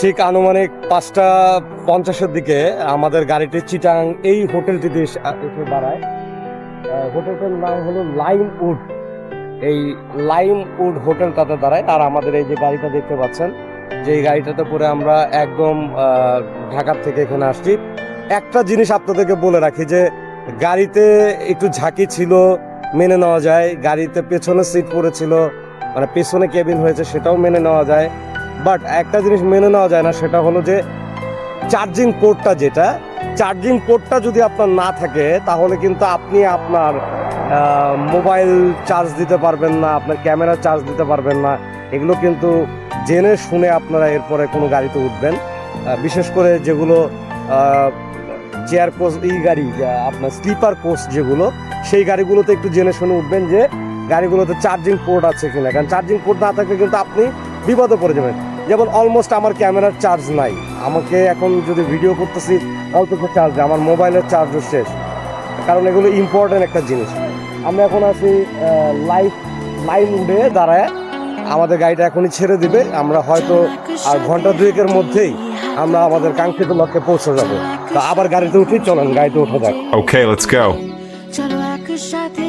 ঠিক আনুমানিক পাঁচটা পঞ্চাশের দিকে আমাদের গাড়িটি চিটাং এই হোটেলটিতে এসে দাঁড়ায়। হোটেলটার নাম হলো লাইম উড এই লাইম উড হোটেলটাতে দাঁড়ায়। আর আমাদের এই যে গাড়িটা দেখতে পাচ্ছেন যে গাড়িটাতে করে আমরা একদম ঢাকার থেকে এখানে আসছি। একটা জিনিস আপনাদেরকে বলে রাখি যে, গাড়িতে একটু ঝাঁকি ছিল, মেনে নেওয়া যায়। গাড়িতে পেছনে সিট পড়েছিল মানে পেছনে কেবিন হয়েছে সেটাও মেনে নেওয়া যায়। বাট একটা জিনিস মেনে নেওয়া যায় না, সেটা হলো যে চার্জিং পোর্টটা যেটা চার্জিং পোর্টটা যদি আপনার না থাকে, তাহলে কিন্তু আপনি আপনার মোবাইল চার্জ দিতে পারবেন না, আপনার ক্যামেরা চার্জ দিতে পারবেন না। এগুলো কিন্তু জেনে শুনে আপনারা এরপরে কোনো গাড়িতে উঠবেন। বিশেষ করে যেগুলো চেয়ার কোচ এই গাড়ি আপনার স্লিপার কোচ যেগুলো, সেই গাড়িগুলোতে একটু জেনে শুনে উঠবেন যে গাড়িগুলোতে চার্জিং পোর্ট আছে কিনা। কারণ চার্জিং পোর্ট না থাকলে কিন্তু আপনি বিপদে পড়ে যাবেন। যেমন অলমোস্ট আমার ক্যামেরার চার্জ নাই। আমাকে এখন যদি ভিডিও করতেছি অল্প চার্জ আমার মোবাইলের চার্জও শেষ। কারণ এগুলো ইম্পর্টেন্ট একটা জিনিস। আমরা এখন আছি লাইফ লাইন উডে দাঁড়ায়। আমাদের গাড়িটা এখনই ছেড়ে দিবে। আমরা হয়তো আর ঘণ্টা দুয়েকের মধ্যেই আমরা আমাদের কাঙ্ক্ষিত লক্ষ্যে পৌঁছে যাব। তো আবার গাড়িতে উঠি চলেন গাড়িতে উঠে যাক। ওকে let's go. চলো একসাথে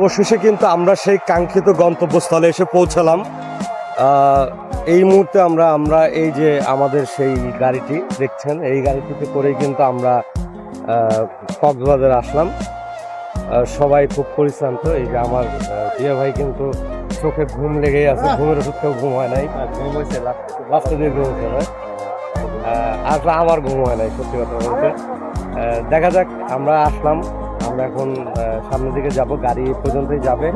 অবশেষে কিন্তু আমরা সেই কাঙ্ক্ষিত গন্তব্যস্থলে এসে পৌঁছালাম। এই মুহূর্তে আমরা আমরা এই যে আমাদের সেই গাড়িটি দেখছেন? এই গাড়িটিতে করেই কিন্তু আমরা কক্সবাজার আসলাম। সবাই খুব পরিশ্রান্ত। এই যে আমার প্রিয় ভাই কিন্তু চোখে ঘুম লেগেই আছে। ঘুমের ওষুধ কেউ ঘুম হয় নাই। ঘুম হয়েছে লাস্টে দিয়ে ঘুম হচ্ছে না আসলে আমার ঘুম হয় নাই সত্যি কথা বলতে। দেখা যাক আমরা আসলাম। আমরা এখন সামনের দিকে যাব, গাড়ি পর্যন্তই যাবে।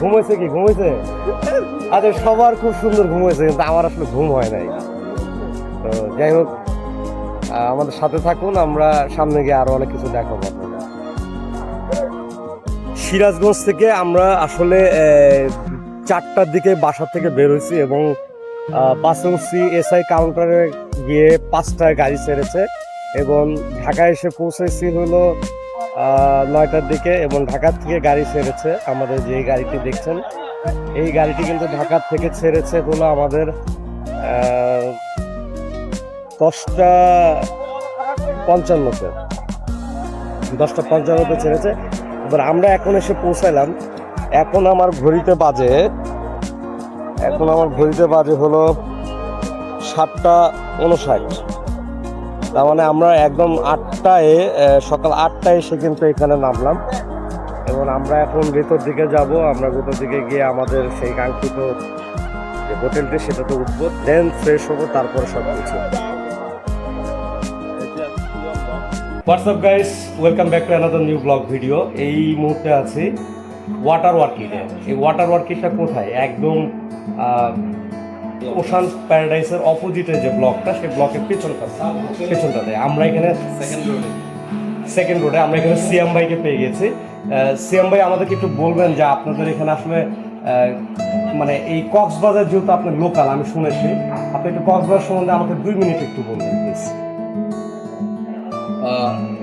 ঘুমাইছে কি? ঘুমাইছে? আরে সবার খুব সুন্দর ঘুমাইছে, কিন্তু আমার আসলে ঘুম হয় নাই। তো যাই হোক আমাদের সাথে থাকুন, আমরা সামনে গিয়ে আরও অনেক কিছু দেখাবো সিরাজগঞ্জ থেকে আমরা আসলে চারটার দিকে বাসা থেকে বের হয়েছি এবং উঠছি এসআই কাউন্টারে গিয়ে পাঁচটায় গাড়ি ছেড়েছে। এবং ঢাকায় এসে পৌঁছেছি হলো নয়টার দিকে এবং ঢাকার থেকে গাড়ি ছেড়েছে। আমাদের যে গাড়িটি দেখছেন, এই গাড়িটি কিন্তু ঢাকার থেকে ছেড়েছে হলো আমাদের দশটা পঞ্চান্নতে। দশটা পঞ্চান্নতে ছেড়েছে। এবার আমরা এখন এসে পৌঁছালাম এখন আমার ঘড়িতে বাজে, এখন আমার ঘড়িতে বাজে হলো সাতটা উনষাট তার মানে আমরা একদম আটটায় সকাল আটটায় এসে কিন্তু এখানে নামলাম। এবং আমরা এখন ভেতর দিকে যাব, আমরা ভেতর দিকে গিয়ে আমাদের সেই কাঙ্ক্ষিত যে হোটেলটি সেটাতে উঠবো দেন ফ্রেশ হব, তারপরে সব কিছু what's up guys welcome back to another new blog video এই মুহূর্তে আছি ওয়াটার ওয়ার্কিটে এই ওয়াটার ওয়ার্কিটটা কোথায়? একদম ওশান প্যারাডাইসের অপোজিটে যে ব্লকটা সেই ব্লকের পেছনটা পেছনটাতে আমরা এখানে সেকেন্ড রোডে সেকেন্ড রোডে আমরা এখানে সিএম ভাইকে পেয়ে গেছি। সিএম ভাই আমাদেরকে একটু বলবেন যে আপনাদের এখানে আসলে মানে এই কক্সবাজার যেহেতু আপনার লোকাল আমি শুনেছি আপনি একটু কক্সবাজার সম্বন্ধে আমাকে দুই মিনিট একটু বলবেন প্লিজ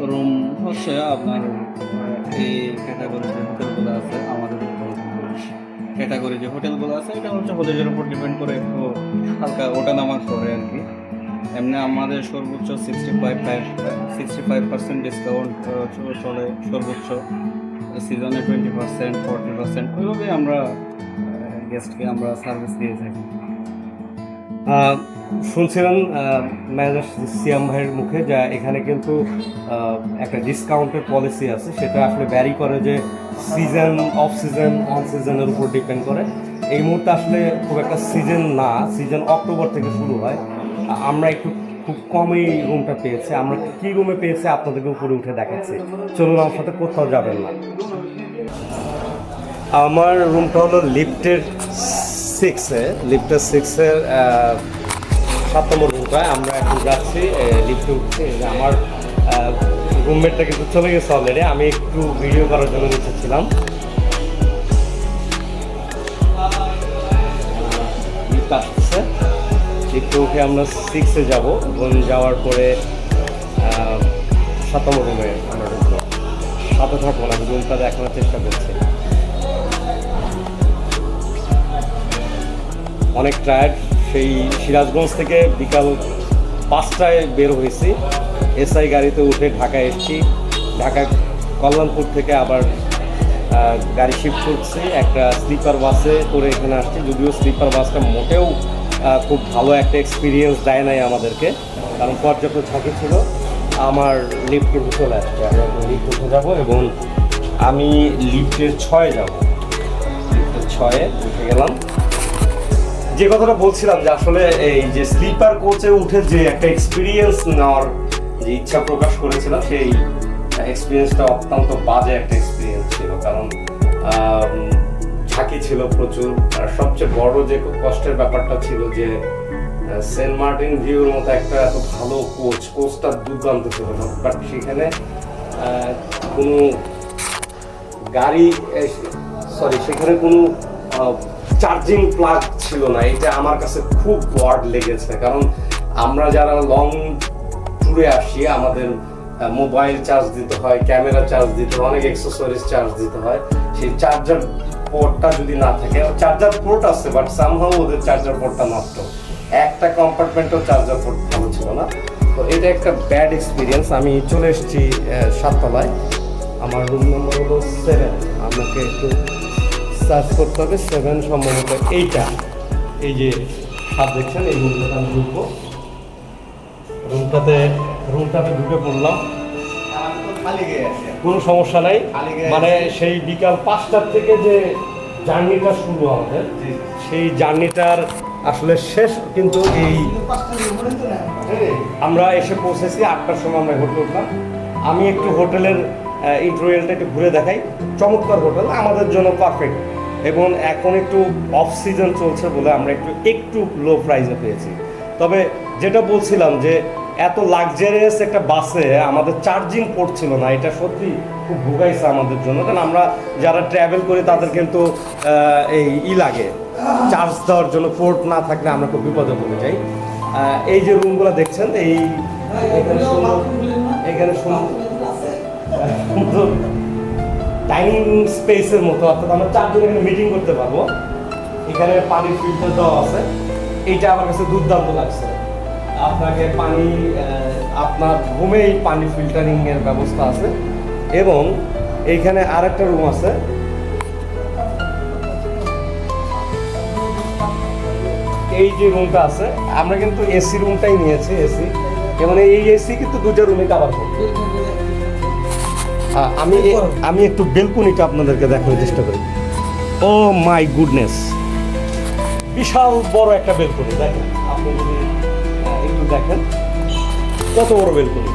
রুম হচ্ছে আপনার এই ক্যাটাগরি যে হোটেলগুলো আছে আমাদের ক্যাটাগরি যে হোটেলগুলো আছে, এটা হচ্ছে হোটেলের উপর ডিপেন্ড করে একটু হালকা ওটা নামা করে আর কি। এমনি আমাদের সর্বোচ্চ sixty five five sixty five percent discount চলে সর্বোচ্চ। সিজনে টোয়েন্টি পার্সেন্ট ফোরটি পার্সেন্ট ওইভাবে আমরা গেস্টকে আমরা সার্ভিস দিয়ে থাকি। শুনছিলেন ম্যানেজার সিয়াম ভাইয়ের মুখে যা এখানে কিন্তু একটা ডিসকাউন্টের পলিসি আছে। সেটা আসলে ভ্যারি করে যে সিজন অফ সিজন অন সিজনের উপর ডিপেন্ড করে। এই মুহূর্তে আসলে খুব একটা সিজন না সিজন অক্টোবর থেকে শুরু হয়। আমরা একটু খুব কমই রুমটা পেয়েছি। আমরা কি রুমে পেয়েছি আপনাদেরকে উপরে উঠে দেখাচ্ছি। চলুন, আমার সাথে কোথাও যাবেন না। আমার রুমটা হলো লিফটের সিক্সে লিফটের সিক্সের সাত নম্বর রুমটা আমরা এখন যাচ্ছি লিফটে উঠছি। আমার রুমমেটটা কিন্তু চলে গেছে অলরেডি আমি একটু ভিডিও করার জন্য নিচে ছিলাম। লিফট উঠে আমরা সিক্সে যাব। এবং যাওয়ার পরে সাত নম্বর রুমে আমরা ঢুকবো। সাথে থাকব না রুমটা দেখানোর চেষ্টা করছি। অনেক টায়ার্ড সেই সিরাজগঞ্জ থেকে বিকাল পাঁচটায় বের হয়েছি। এসআই গাড়িতে উঠে ঢাকা এসেছি। ঢাকা কল্যাণপুর থেকে আবার গাড়ি শিফট করছি। একটা স্লিপার বাসে করে এখানে আসছি। যদিও স্লিপার বাসটা মোটেও খুব ভালো একটা এক্সপিরিয়েন্স দেয় নাই আমাদেরকে। কারণ পর্যাপ্ত ঝাঁকি ছিল। আমার লিফট উঠে চলে আসছে। আমি এখন লিফট উঠে যাব এবং আমি লিফটের ছয়ে যাব। লিফটের ছয়ে উঠে গেলাম। যে কথাটা বলছিলাম যে আসলে এই যে স্লিপার কোচে উঠে যে একটা এক্সপিরিয়েন্স নেওয়ার যে ইচ্ছা প্রকাশ করেছিলাম, সেই এক্সপিরিয়েন্সটা অত্যন্ত বাজে একটা এক্সপিরিয়েন্স ছিল। কারণ ঝাঁকি ছিল প্রচুর। আর সবচেয়ে বড় যে কষ্টের ব্যাপারটা ছিল যে সেন্ট মার্টিন ভিউর মতো একটা এত ভালো কোচ কোচটা দুর্দান্ত ছিল। বাট সেখানে কোনো গাড়ি সরি সেখানে কোনো চার্জিং প্লাগ ছিল না, এটা আমার কাছে খুব বড লেগেছে। কারণ আমরা যারা লং ট্যুরে আসি, আমাদের মোবাইল চার্জ দিতে হয় ক্যামেরা চার্জ দিতে হয়, অনেক এক্সেসরিজ চার্জ দিতে হয়, সেই চার্জার পোর্টটা যদি না থাকে চার্জার পোর্ট আছে বাট সামহাও ওদের চার্জার পোর্টটা নষ্ট। একটা কম্পার্টমেন্টও চার্জার পোর্ট ভালো ছিল না। তো এটা একটা ব্যাড এক্সপিরিয়েন্স আমি চলে এসেছি সাততলায়। আমার রুম নম্বর হলো সেভেন আমাকে একটু সার্চ করতে হবে সেভেন সম্ভবত এইটা। এই যে সাত দেখছেন, এই রুমটাতে আমি ঢুকবো। রুমটাতে রুমটাতে ঢুকে পড়লাম। কোনো সমস্যা নাই। মানে সেই বিকাল পাঁচটার থেকে যে জার্নিটা শুরু আমাদের সেই জার্নিটার আসলে শেষ, কিন্তু এই আমরা এসে পৌঁছেছি আটটার সময় আমরা হোটেল উঠলাম। আমি একটু হোটেলের ইন্টারভিউলটা একটু ঘুরে দেখাই। চমৎকার হোটেল আমাদের জন্য পারফেক্ট এবং এখন একটু অফ সিজন চলছে বলে আমরা একটু একটু লো প্রাইসে পেয়েছি। তবে যেটা বলছিলাম যে এত লাক্সারিয়াস একটা বাসে আমাদের চার্জিং পোর্ট ছিল না এটা সত্যি খুব ভোগাইছে আমাদের জন্য। কারণ আমরা যারা ট্রাভেল করি তাদের কিন্তু এই ই লাগে। চার্জ দেওয়ার জন্য পোর্ট না থাকলে আমরা খুব বিপদে পড়ে যাই। এই যে রুমগুলো দেখছেন এই এখানে সুন্দর এখানে সুন্দর ডাইনিং স্পেসের মতো, অর্থাৎ আমরা চারজন এখানে মিটিং করতে পারব। এখানে পানির ফিল্টার দেওয়া আছে। এইটা আমার কাছে দুর্দান্ত লাগছে। আপনাকে পানি আপনার রুমেই পানি ফিল্টারিং এর ব্যবস্থা আছে। এবং এইখানে আরেকটা রুম আছে। এই যে রুমটা আছে, আমরা কিন্তু এসি রুমটাই নিয়েছি এসি এবং এই এসি কিন্তু দুটো রুমে কাভার করবে। আমি আমি একটু বেলকুনিটা আপনাদেরকে দেখানোর চেষ্টা করি। ও মাই গুডনেস। বিশাল বড় একটা বেলকুনি, দেখেন, আপনি যদি একটু দেখেন, কত বড় বেলকুনি।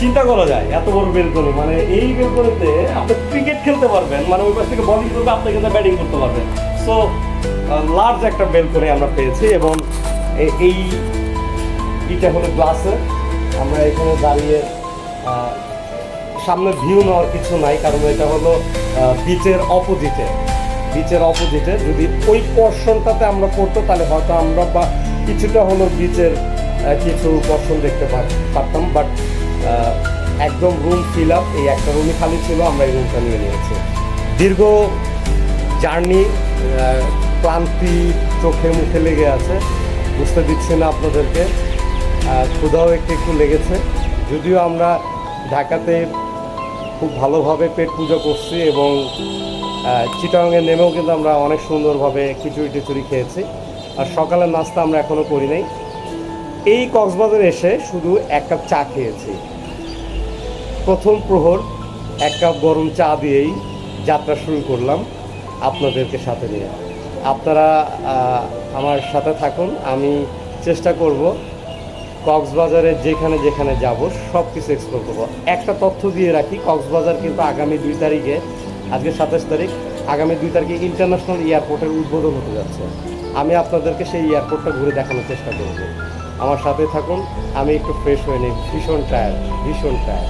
চিন্তা করা যায়, এত বড় বেলকনি মানে এই বেলকনিতে আপনি ক্রিকেট খেলতে পারবেন মানে ওই পাশ থেকে বলিং করবে, আপনি কিন্তু ব্যাটিং করতে পারবেন। সো লার্জ একটা বেলকনি আমরা পেয়েছি এবং এই ইটা হলো গ্লাসের আমরা এখানে দাঁড়িয়ে সামনে ভিউ নেওয়ার কিছু নাই, কারণ এটা হলো বিচের অপোজিটে বিচের অপোজিটে যদি ওই পোর্শনটাতে আমরা পড়তো, তাহলে হয়তো আমরা বা কিছুটা হলো বিচের কিছু পোর্শন দেখতে পারতাম। বাট একদম রুম ফিল আপ এই একটা রুমই খালি ছিল, আমরা এই রুমটা নিয়ে নিয়েছি। দীর্ঘ জার্নি ক্লান্তি চোখে মুখে লেগে আছে, বুঝতে দিচ্ছি না আপনাদেরকে। ক্ষুধাও একটু একটু লেগেছে। যদিও আমরা ঢাকাতে খুব ভালোভাবে পেট পুজো করছি এবং চিটাংয়ে নেমেও কিন্তু আমরা অনেক সুন্দরভাবে খিচুড়ি টিচুড়ি খেয়েছি। আর সকালের নাস্তা আমরা এখনও করি নাই। এই কক্সবাজারে এসে শুধু এক কাপ চা খেয়েছি। প্রথম প্রহর, এক কাপ গরম চা দিয়েই যাত্রা শুরু করলাম আপনাদেরকে সাথে নিয়ে। আপনারা আমার সাথে থাকুন, আমি চেষ্টা করব কক্সবাজারে যেখানে যেখানে যাব সব কিছু এক্সপ্লোর করব। একটা তথ্য দিয়ে রাখি, কক্সবাজার কিন্তু আগামী দুই তারিখে, আজকে সাতাশ তারিখ, আগামী দুই তারিখে ইন্টারন্যাশনাল এয়ারপোর্টের উদ্বোধন হতে যাচ্ছে। আমি আপনাদেরকে সেই এয়ারপোর্টটা ঘুরে দেখানোর চেষ্টা করব। আমার সাথে থাকুন, আমি একটু ফ্রেশ হয়ে নিই, ভীষণ টায়ার ভীষণ টায়ার